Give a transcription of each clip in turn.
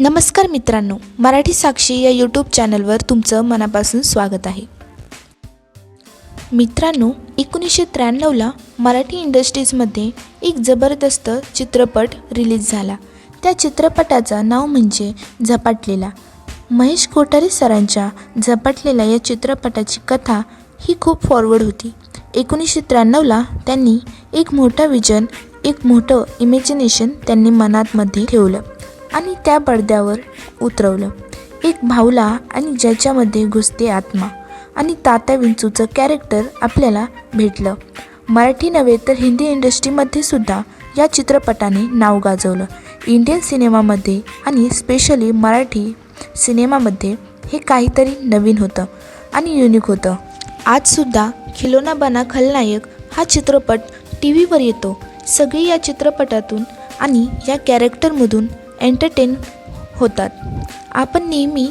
नमस्कार मित्रांनो मराठी साक्षी या यूट्यूब चॅनलवर तुमचं मनापासून स्वागत आहे. मित्रांनो एकोणीसशे त्र्याण्णवला मराठी इंडस्ट्रीजमध्ये एक जबरदस्त चित्रपट रिलीज झाला. त्या चित्रपटाचं नाव म्हणजे झपाटलेला. महेश कोठारे सरांच्या झपाटलेला या चित्रपटाची कथा ही खूप फॉरवर्ड होती. एकोणीसशे त्र्याण्णवला त्यांनी एक मोठा विजन एक मोठं इमॅजिनेशन त्यांनी मनातमध्ये ठेवलं. आणि त्या पडद्यावर उतरवलं. एक भावला आणि ज्याच्यामध्ये घुसते आत्मा आणि तात्या विंचूचं कॅरेक्टर आपल्याला भेटलं. मराठी नव्हे तर हिंदी इंडस्ट्रीमध्ये सुद्धा या चित्रपटाने नाव गाजवलं. इंडियन सिनेमामध्ये आणि स्पेशली मराठी सिनेमामध्ये हे काहीतरी नवीन होतं आणि युनिक होतं. आजसुद्धा खिलोना बना खलनायक हा चित्रपट टी व्हीवर येतो. सगळी या चित्रपटातून आणि या कॅरेक्टरमधून एंटरटेन होतात. आपण नेहमी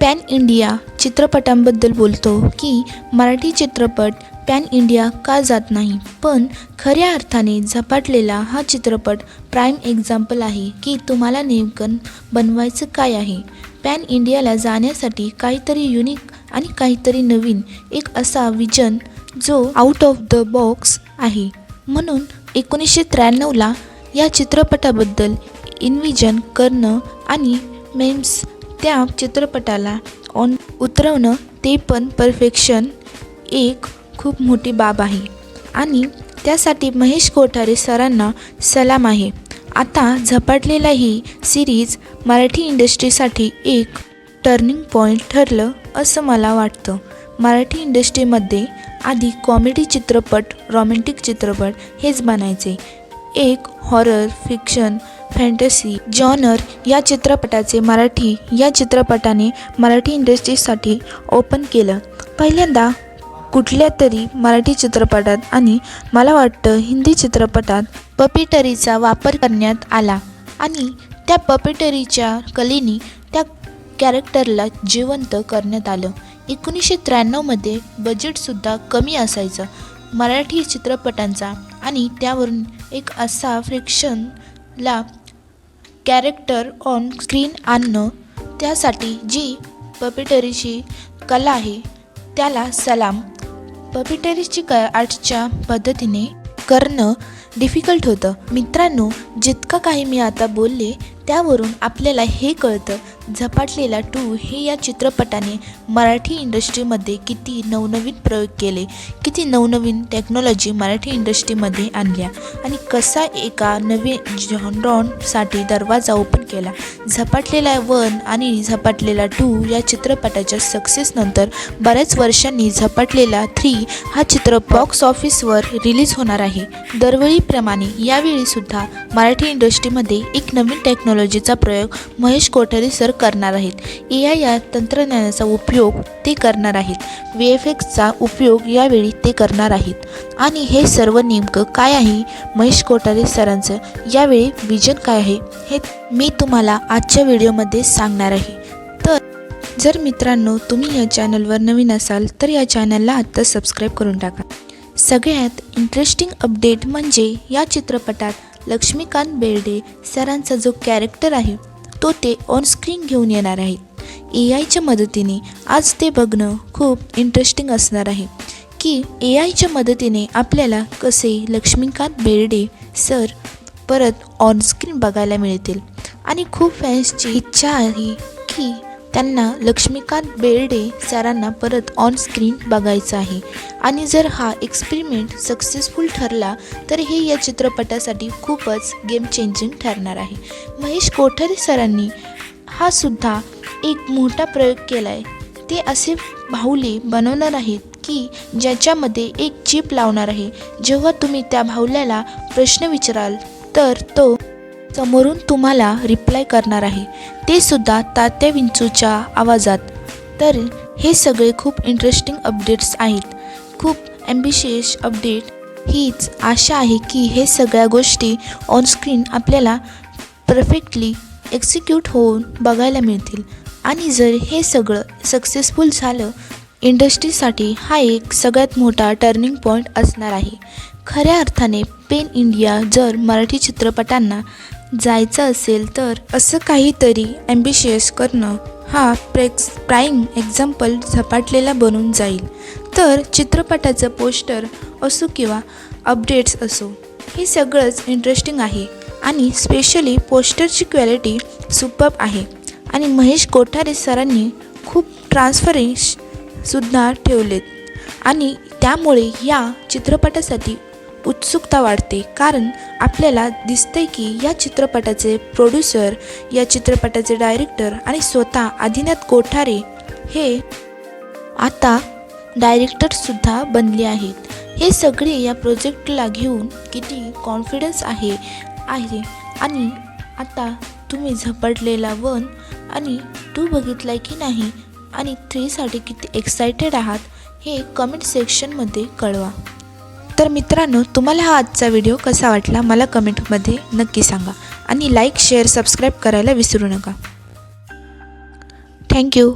पॅन इंडिया चित्रपटांबद्दल बोलतो की मराठी चित्रपट पॅन इंडिया का जात नाही. पण खऱ्या अर्थाने झपाटलेला हा चित्रपट प्राईम एक्झाम्पल आहे की तुम्हाला नेमकं बनवायचं काय आहे. पॅन इंडियाला जाण्यासाठी काहीतरी युनिक आणि काहीतरी नवीन एक असा विजन जो आउट ऑफ द बॉक्स आहे. म्हणून एकोणीसशे त्र्याण्णवला या चित्रपटाबद्दल इन्व्हिजन करणं आणि मेम्स त्या चित्रपटाला ऑन उतरवणं ते पण परफेक्शन एक खूप मोठी बाब आहे. आणि त्यासाठी महेश कोठारे सरांना सलाम आहे. आता झपाटलेला ही सिरीज मराठी इंडस्ट्रीसाठी एक टर्निंग पॉईंट ठरलं असं मला वाटतं. मराठी इंडस्ट्रीमध्ये आधी कॉमेडी चित्रपट रॉमॅन्टिक चित्रपट हेच बनायचे. एक हॉरर फिक्शन फॅन्टसी जॉनर या चित्रपटाचे मराठी या चित्रपटाने मराठी इंडस्ट्रीसाठी ओपन केलं. पहिल्यांदा कुठल्या तरी मराठी चित्रपटात आणि मला वाटतं हिंदी चित्रपटात पपिटरीचा वापर करण्यात आला आणि त्या पपिटरीच्या कलेनी त्या कॅरेक्टरला जिवंत करण्यात आलं. एकोणीसशे त्र्याण्णवमध्ये बजेटसुद्धा कमी असायचं. मराठी चित्रपटांचा आणि त्यावरून एक असा फ्रिक्शनला कॅरेक्टर ऑन स्क्रीन आणणं त्यासाठी जी पपिटरीची कला आहे त्याला सलाम. पपिटरीची क आर्टच्या पद्धतीने करणं डिफिकल्ट होतं. मित्रांनो जितकं काही मी आता बोलले त्यावरून आपल्याला हे कळतं झपाटलेला टू हे या चित्रपटाने मराठी इंडस्ट्रीमध्ये किती नवनवीन प्रयोग केले किती नवनवीन टेक्नॉलॉजी मराठी इंडस्ट्रीमध्ये आणल्या आणि कसा एका नवीन जॉनरॉनसाठी दरवाजा ओपन केला. झपाटलेला वन आणि झपाटलेला टू या चित्रपटाच्या सक्सेसनंतर बऱ्याच वर्षांनी झपाटलेला थ्री हा चित्र बॉक्स ऑफिसवर रिलीज होणार आहे. दरवेळीप्रमाणे यावेळीसुद्धा मराठी इंडस्ट्रीमध्ये एक नवीन टेक्नॉलॉजीचा प्रयोग महेश कोठारी सर करणार आहेत. ए आय या तंत्रज्ञानाचा उपयोग ते करणार आहेत. व्ही एफ एक्सचा उपयोग यावेळी ते करणार आहेत. आणि हे सर्व नेमकं काय आहे? महेश कोठारे सरांचं यावेळी विजन काय आहे? हे मी तुम्हाला आजच्या व्हिडिओमध्ये सांगणार आहे. तर जर मित्रांनो तुम्ही या चॅनलवर नवीन असाल तर या चॅनलला आत्ता सबस्क्राईब करून टाका. सगळ्यात इंटरेस्टिंग अपडेट म्हणजे या चित्रपटात लक्ष्मीकांत बेर्डे सरांचा जो कॅरेक्टर आहे तो ते ऑनस्क्रीन घेऊन येणार आहेत ए आयच्या मदतीने आज ते बघणं खूप इंटरेस्टिंग असणार आहे. की ए आयच्या मदतीने आपल्याला कसे लक्ष्मीकांत बेर्डे सर परत ऑनस्क्रीन बघायला मिळतील. आणि खूप फॅन्सची इच्छा आहे की त्यांना लक्ष्मीकांत बेर्डे सरांना परत ऑन स्क्रीन बघायचं आहे. आणि जर हा एक्सपेरिमेंट सक्सेसफुल ठरला तर हे या चित्रपटासाठी खूपच गेम चेंजिंग ठरणार आहे. महेश कोठारे सरांनी हा सुद्धा एक मोठा प्रयोग केला आहे ते असे भाऊले बनवणार आहेत की ज्याच्यामध्ये एक चिप लावणार आहे. जेव्हा तुम्ही त्या बाहुल्याला प्रश्न विचाराल तर तो समोरून तुम्हाला रिप्लाय करणार आहे. ते सुद्धा तात्या विंचूच्या आवाजात. तर हे सगळे खूप इंटरेस्टिंग अपडेट्स आहेत. खूप ॲम्बिशियस अपडेट हीच आशा आहे की हे सगळ्या गोष्टी ऑनस्क्रीन आपल्याला परफेक्टली एक्झिक्यूट होऊन बघायला मिळतील. आणि जर हे सगळं सक्सेसफुल झालं इंडस्ट्रीसाठी हा एक सगळ्यात मोठा टर्निंग पॉईंट असणार आहे. खऱ्या अर्थाने पेन इंडिया जर मराठी चित्रपटांना जायचं असेल तर असं काहीतरी ॲम्बिशियस करणं हा प्रेक्स प्राईम एक्झाम्पल झपाटलेला बनून जाईल. तर चित्रपटाचं पोस्टर असो किंवा अपडेट्स असो हे सगळंच इंटरेस्टिंग आहे आणि स्पेशली पोस्टरची क्वॅलिटी सुपब आहे. आणि महेश कोठारे सरांनी खूप ट्रान्सफरेन्स सुद्धा ठेवलेत. आणि त्यामुळे या चित्रपटासाठी उत्सुकता वाढते. कारण आपल्याला दिसतंय की या चित्रपटाचे प्रोड्युसर या चित्रपटाचे डायरेक्टर आणि स्वतः आदिनाथ कोठारे हे आता डायरेक्टरसुद्धा बनले आहेत. हे सगळे या प्रोजेक्टला घेऊन किती कॉन्फिडन्स आहे आहे. आणि आता तुम्ही झपटलेला वन आणि टू बघितलाय की नाही आणि थ्रीसाठी किती एक्सायटेड आहात हे कमेंट सेक्शनमध्ये कळवा. तर मित्रांनो तुम्हाला हा आजचा व्हिडिओ कसा वाटला मला कमेंटमध्ये नक्की सांगा आणि लाईक शेअर सबस्क्राईब करायला विसरू नका. थँक्यू.